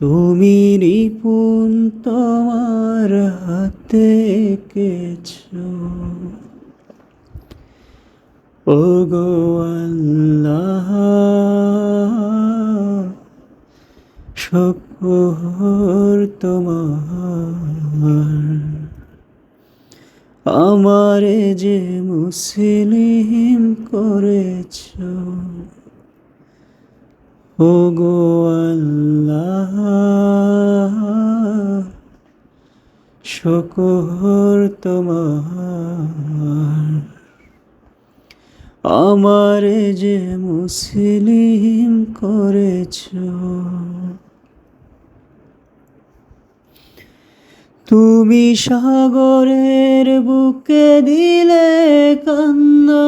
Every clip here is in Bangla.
তুমি নিপুণ তোমার হাতে এঁকেছ। ও গো আল্লাহ শুকর তোমার। আমারে যে মুসলিম করেছ ও গো আল্লাহ শুকর তোমার। আমারে যে মুসলিম করেছ তুমি সাগরের বুকে দিলে কান্না।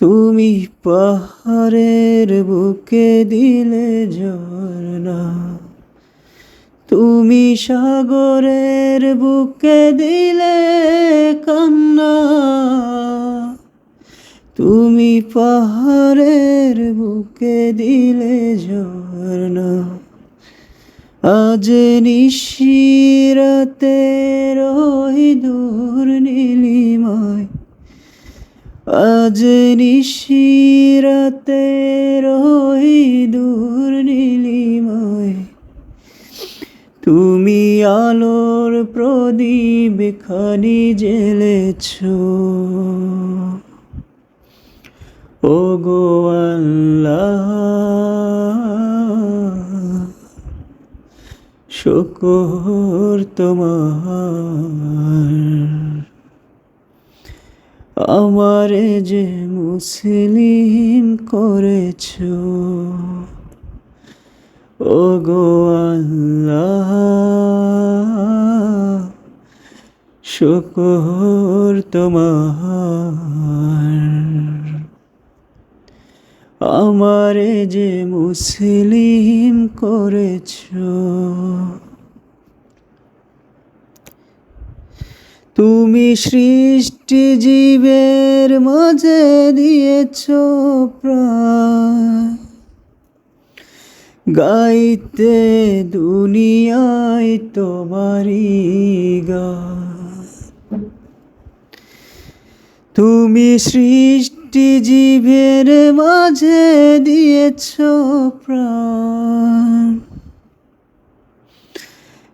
তুমি পাহাড়ের বুকে দিলে ঝর্ণা। তুমি সাগরের বুকে দিলে কান্না। তুমি পাহাড়ের বুকে দিলে ঝর্ণা। আজ নিশিরাতে আজ নিশিরাতে রই দূর নীলিমায়। তুমি আলোর প্রদীপ খানি জ্বেলেছ। ও গো আল্লাহ, শুকর তোমার। আমারে যে মুসলিম করেছ। ও গো আল্লাহ শুকর তোমার। আমারে যে মুসলিম করেছ। তুমি সৃষ্টি জীবের মাঝে দিয়েছ প্রাণ। গাইতে দুনিয়ায় তোমারি গান। তুমি সৃষ্টি জীবের মাঝে দিয়েছ প্রাণ।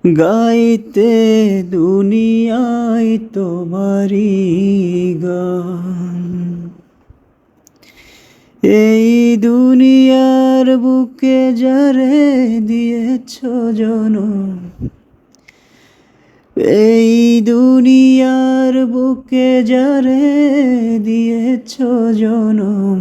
গাইতে দুনিয়ায় তোমারি গান। এই দুনিয়ার বুকে যারে দিয়েছ জনম, এই দুনিয়ার বুকে যারে দিয়েছ জনম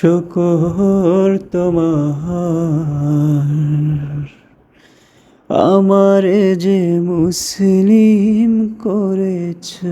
শুকর তোমার। আমার যে মুসলিম করেছ।